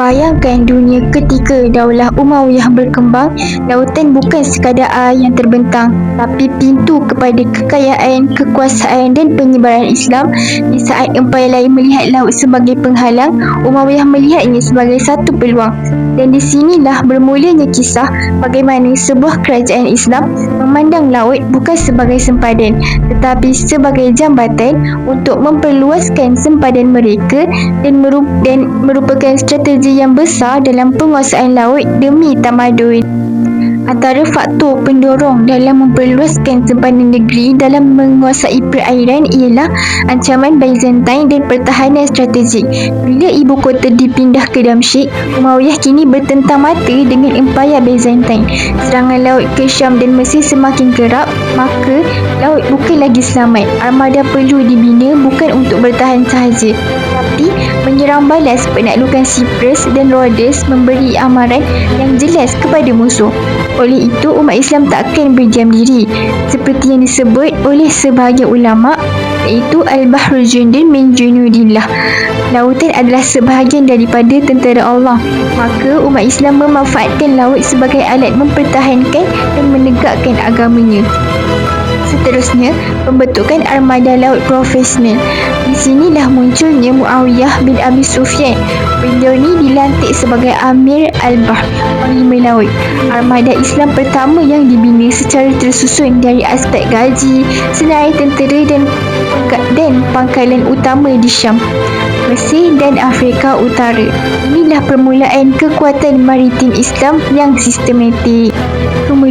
membayangkan dunia ketika Daulah Umayyah berkembang, lautan bukan sekadar air yang terbentang, tapi pintu kepada kekayaan, kekuasaan dan penyebaran Islam. Di saat empayar lain melihat laut sebagai penghalang, Umayyah melihatnya sebagai satu peluang. Dan di sinilah bermulanya kisah bagaimana sebuah kerajaan Islam memandang laut bukan sebagai sempadan, tetapi sebagai jambatan untuk memperluaskan sempadan mereka dan merupakan strategi yang besar dalam penguasaan laut demi tamadun. Antara faktor pendorong dalam memperluaskan sempadan negeri dalam menguasai perairan ialah ancaman Byzantine dan pertahanan strategik. Bila ibu kota dipindah ke Damsyik, Umayyah kini bertentang mata dengan Empayar Byzantine. Serangan laut ke Syam dan Mesir semakin kerap, maka laut bukan lagi selamat. Armada perlu dibina bukan untuk bertahan sahaja, tapi menyerang balas penaklukan Cyprus dan Rhodes memberi amaran yang jelas kepada musuh. Oleh itu, umat Islam takkan berdiam diri. Seperti yang disebut oleh sebahagian ulama, iaitu Al-Bahrul Jundin min Junudillah. Lautan adalah sebahagian daripada tentera Allah. Maka umat Islam memanfaatkan laut sebagai alat mempertahankan dan menegakkan agamanya. Seterusnya, pembentukan armada laut profesional. Di sinilah munculnya Muawiyah bin Abi Sufyan. Beliau ni dilantik sebagai Amir Al-Bahr, Panglima Laut. Armada Islam pertama yang dibina secara tersusun dari aspek gaji, senarai tentera dan dan pangkalan utama di Syam, Mesir dan Afrika Utara. Inilah permulaan kekuatan maritim Islam yang sistematik.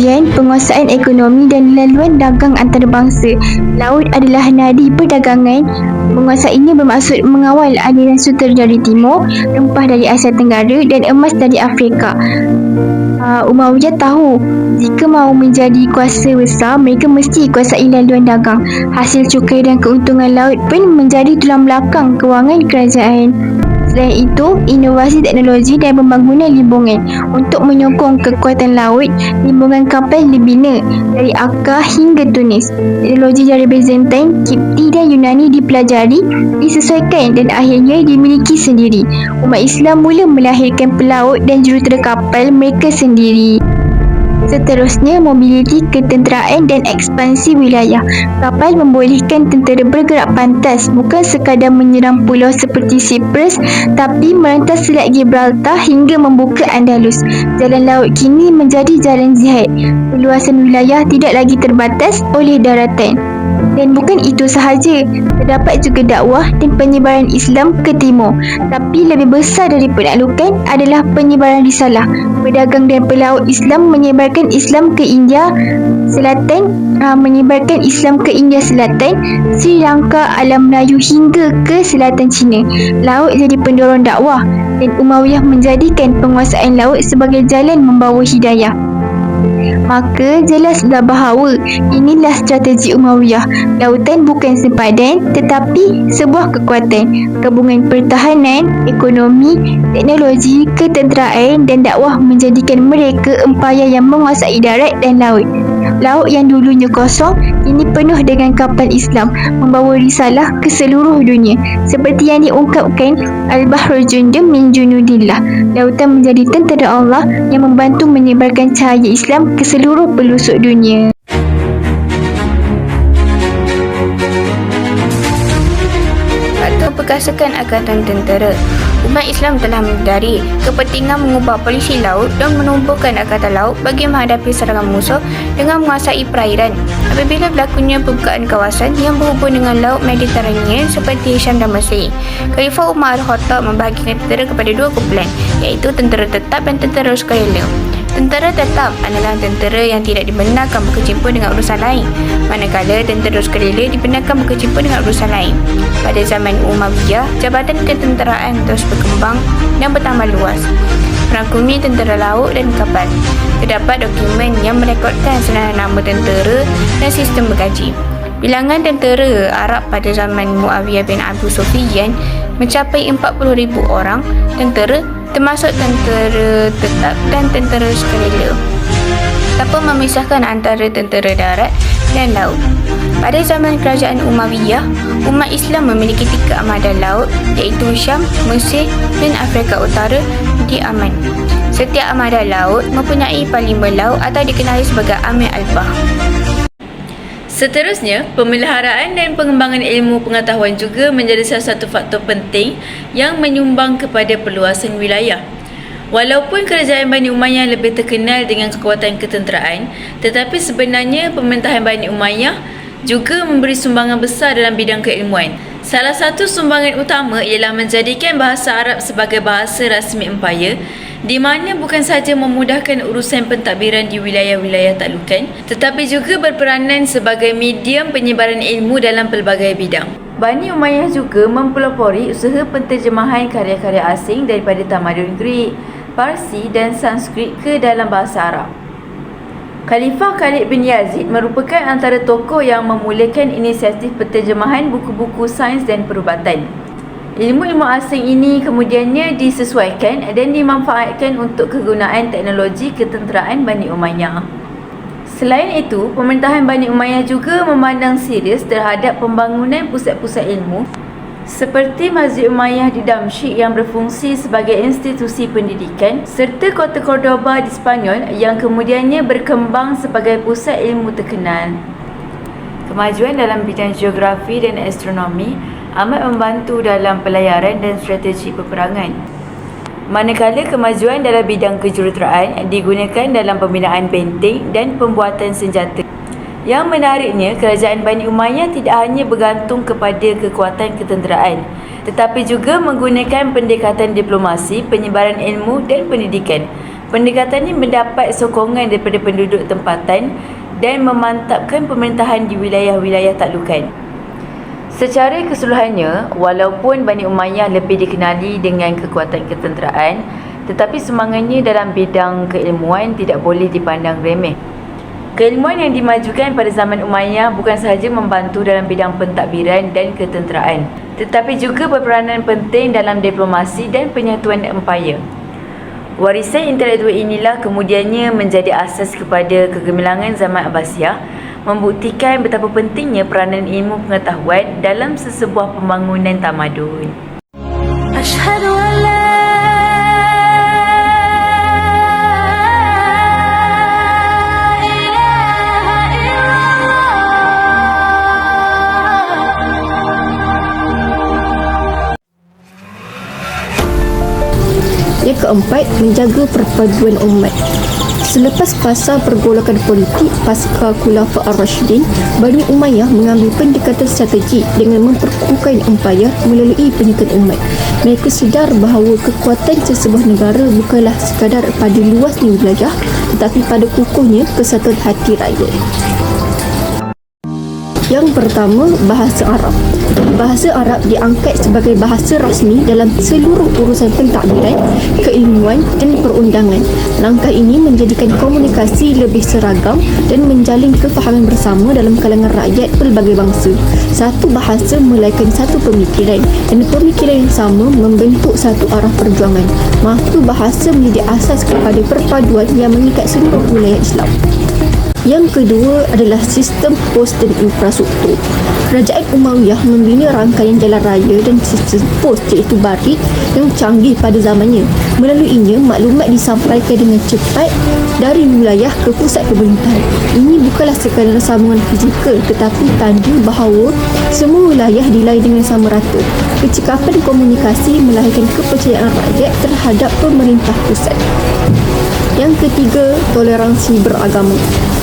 Kemudian, penguasaan ekonomi dan laluan dagang antarabangsa. Laut adalah nadi perdagangan. Menguasainya bermaksud mengawal aliran sutra dari timur, rempah dari Asia Tenggara dan emas dari Afrika. Uh, Umayyah tahu jika mahu menjadi kuasa besar, mereka mesti kuasai laluan dagang. Hasil cukai dan keuntungan laut pun menjadi tulang belakang kewangan kerajaan. Selain itu, inovasi teknologi dan pembangunan limbungan untuk menyokong kekuatan laut, limbungan kapal dibina dari Akkad hingga Tunis. Teknologi dari Byzantine, Kipti dan Yunani dipelajari, disesuaikan dan akhirnya dimiliki sendiri. Umat Islam mula melahirkan pelaut dan jurutera kapal mereka sendiri. Seterusnya, mobiliti ketenteraan dan ekspansi wilayah. Kapal membolehkan tentera bergerak pantas bukan sekadar menyerang pulau seperti Cyprus tapi merentas Selat Gibraltar hingga membuka Andalus. Jalan laut kini menjadi jalan jihad. Perluasan wilayah tidak lagi terbatas oleh daratan. Dan bukan itu sahaja, terdapat juga dakwah dan penyebaran Islam ke timur. Tapi lebih besar dari penaklukan adalah penyebaran risalah. Pedagang dan pelaut Islam menyebarkan Islam ke India Selatan, uh, menyebarkan Islam ke India Selatan, Sri Lanka, Alam Melayu hingga ke selatan China. Laut jadi pendorong dakwah dan Umayyah menjadikan penguasaan laut sebagai jalan membawa hidayah. Maka jelaslah bahawa inilah strategi Umayyah. Lautan bukan sempadan tetapi sebuah kekuatan. Gabungan pertahanan, ekonomi, teknologi, ketenteraan dan dakwah menjadikan mereka empayar yang menguasai darat dan laut. Laut yang dulunya kosong kini penuh dengan kapal Islam membawa risalah ke seluruh dunia. Seperti yang diungkapkan Al-Bahrul Jundum min Junudillah. Lautan menjadi tentera Allah yang membantu menyebarkan cahaya Islam ke seluruh pelosok dunia. Faktor perkasakan Angkatan Tentera Umat Islam telah menyedari kepentingan mengubah polisi laut dan menumbuhkan Angkatan Laut bagi menghadapi serangan musuh dengan menguasai perairan. Apabila berlakunya pembukaan kawasan yang berhubung dengan Laut Mediterranean seperti Syam dan Mesir, Khalifah Umar Al-Khattab membahagikan tentera kepada dua kumpulan iaitu tentera tetap dan tentera sukarela. Tentera tetap adalah tentera yang tidak dibenarkan berkecimpung dengan urusan lain, manakala tentera sukarela dibenarkan berkecimpung dengan urusan lain. Pada zaman Umayyah, jabatan ketenteraan terus berkembang dan bertambah luas. Merangkumi tentera laut dan kapal. Terdapat dokumen yang merekodkan senarai nama tentera dan sistem bergaji. Bilangan tentera Arab pada zaman Muawiyah bin Abu Sufyan mencapai 40,000 orang tentera termasuk tentera tetap dan tentera sukarela tanpa memisahkan antara tentera darat dan laut. Pada zaman kerajaan Umayyah, umat Islam memiliki tiga armada laut iaitu Syam, Mesir dan Afrika Utara di Aman. Setiap armada laut mempunyai panglima laut atau dikenali sebagai Amir Al-Bahr. Seterusnya, pemeliharaan dan pengembangan ilmu pengetahuan juga menjadi salah satu faktor penting yang menyumbang kepada perluasan wilayah. Walaupun kerajaan Bani Umayyah lebih terkenal dengan kekuatan ketenteraan, tetapi sebenarnya pemerintahan Bani Umayyah juga memberi sumbangan besar dalam bidang keilmuan. Salah satu sumbangan utama ialah menjadikan bahasa Arab sebagai bahasa rasmi empayar di mana bukan sahaja memudahkan urusan pentadbiran di wilayah-wilayah taklukan tetapi juga berperanan sebagai medium penyebaran ilmu dalam pelbagai bidang. Bani Umayyah juga mempelopori usaha penterjemahan karya-karya asing daripada tamadun Greek, Parsi dan Sanskrit ke dalam bahasa Arab. Khalifah Khalid bin Yazid merupakan antara tokoh yang memulakan inisiatif penterjemahan buku-buku sains dan perubatan. Ilmu-ilmu asing ini kemudiannya disesuaikan dan dimanfaatkan untuk kegunaan teknologi ketenteraan Bani Umayyah. Selain itu, pemerintahan Bani Umayyah juga memandang serius terhadap pembangunan pusat-pusat ilmu seperti Masjid Umayyah di Damsyik yang berfungsi sebagai institusi pendidikan serta kota Cordoba di Spanyol yang kemudiannya berkembang sebagai pusat ilmu terkenal. Kemajuan dalam bidang geografi dan astronomi amat membantu dalam pelayaran dan strategi peperangan. Manakala kemajuan dalam bidang kejuruteraan digunakan dalam pembinaan benteng dan pembuatan senjata. Yang menariknya, kerajaan Bani Umayyah tidak hanya bergantung kepada kekuatan ketenteraan, tetapi juga menggunakan pendekatan diplomasi, penyebaran ilmu dan pendidikan. Pendekatan ini mendapat sokongan daripada penduduk tempatan dan memantapkan pemerintahan di wilayah-wilayah taklukan. Secara keseluruhannya, walaupun Bani Umayyah lebih dikenali dengan kekuatan ketenteraan, tetapi semangatnya dalam bidang keilmuan tidak boleh dipandang remeh. Keilmuan yang dimajukan pada zaman Umayyah bukan sahaja membantu dalam bidang pentadbiran dan ketenteraan, tetapi juga berperanan penting dalam diplomasi dan penyatuan empayar. Warisan intelektual inilah kemudiannya menjadi asas kepada kegemilangan zaman Abbasiyah, membuktikan betapa pentingnya peranan ilmu pengetahuan dalam sesebuah pembangunan tamadun. Ashhadu keempat, menjaga perpaduan umat. Selepas fasa pergolakan politik pasca Khulafa Ar-Rashidin, Bani Umayyah mengambil pendekatan strategik dengan memperkukuhkan empayar melalui penyekatan umat. Mereka sedar bahawa kekuatan sesebuah negara bukanlah sekadar pada luasnya wilayah, tetapi pada kukuhnya kesatuan hati rakyat. Yang pertama, bahasa Arab. Bahasa Arab diangkat sebagai bahasa rasmi dalam seluruh urusan pentadbiran, keilmuan dan perundangan. Langkah ini menjadikan komunikasi lebih seragam dan menjalin kefahaman bersama dalam kalangan rakyat pelbagai bangsa. Satu bahasa melahirkan satu pemikiran dan pemikiran yang sama membentuk satu arah perjuangan. Maka bahasa menjadi asas kepada perpaduan yang mengikat seluruh wilayah Islam. Yang kedua adalah sistem pos dan infrastruktur. Kerajaan Umayyah membina rangkaian jalan raya dan sistem pos iaitu barik yang canggih pada zamannya. Melaluinya, maklumat disampaikan dengan cepat dari wilayah ke pusat pemerintahan. Ini bukanlah sekadar sambungan fizikal tetapi tanda bahawa semua wilayah dilayani dengan sama rata. Kecekapan komunikasi melahirkan kepercayaan rakyat terhadap pemerintah pusat. Yang ketiga, toleransi beragama.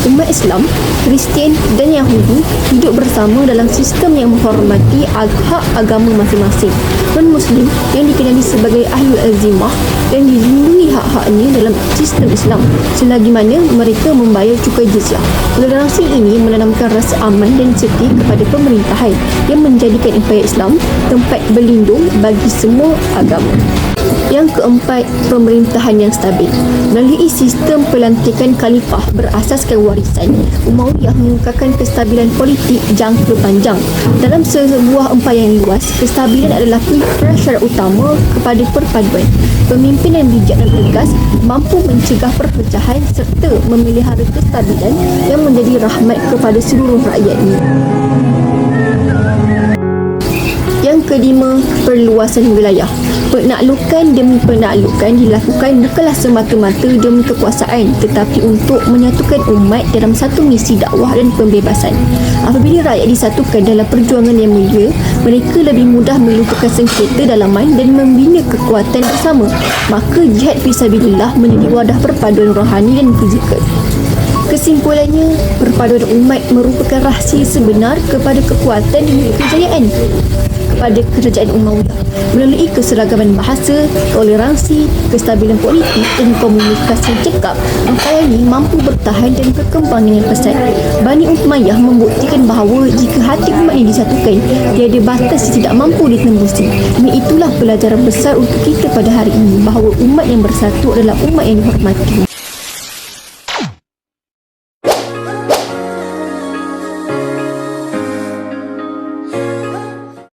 Umat Islam, Kristian dan Yahudi hidup bersama dalam sistem yang menghormati hak agama masing-masing. Non-Muslim yang dikenali sebagai Ahlul Azimah dan dilindungi hak-haknya dalam sistem Islam selagi mana mereka membayar cukai jizyah. Toleransi ini menanamkan rasa aman dan setia kepada pemerintahan yang menjadikan empayar Islam tempat berlindung bagi semua agama. Yang keempat, pemerintahan yang stabil. Melalui sistem pelantikan khalifah berasaskan warisan, Umayyah mengekalkan kestabilan politik jangka panjang. Dalam sebuah empayar yang luas, kestabilan adalah prasyarat utama kepada perpaduan. Pemimpin yang bijak dan tegas mampu mencegah perpecahan serta memelihara kestabilan yang menjadi rahmat kepada seluruh rakyatnya. Kelima, perluasan wilayah. Penaklukan demi penaklukan dilakukan bukanlah semata-mata demi kekuasaan tetapi untuk menyatukan umat dalam satu misi dakwah dan pembebasan. Apabila rakyat disatukan dalam perjuangan yang mulia, mereka lebih mudah melupakan sengketa dalaman dan membina kekuatan bersama. Maka jihad fisabilillah menjadi wadah perpaduan rohani dan fizikal. Kesimpulannya, perpaduan umat merupakan rahsia sebenar kepada kekuatan dan kejayaan kepada kerajaan Umayyah melalui keseragaman bahasa, toleransi, kestabilan politik dan komunikasi cekap angkara ini mampu bertahan dan berkembang dengan pesat. Bani Umayyah membuktikan bahawa jika hati umat ini disatukan, tiada batas yang tidak mampu ditembusi. Dan itulah pelajaran besar untuk kita pada hari ini bahawa umat yang bersatu adalah umat yang dihormati.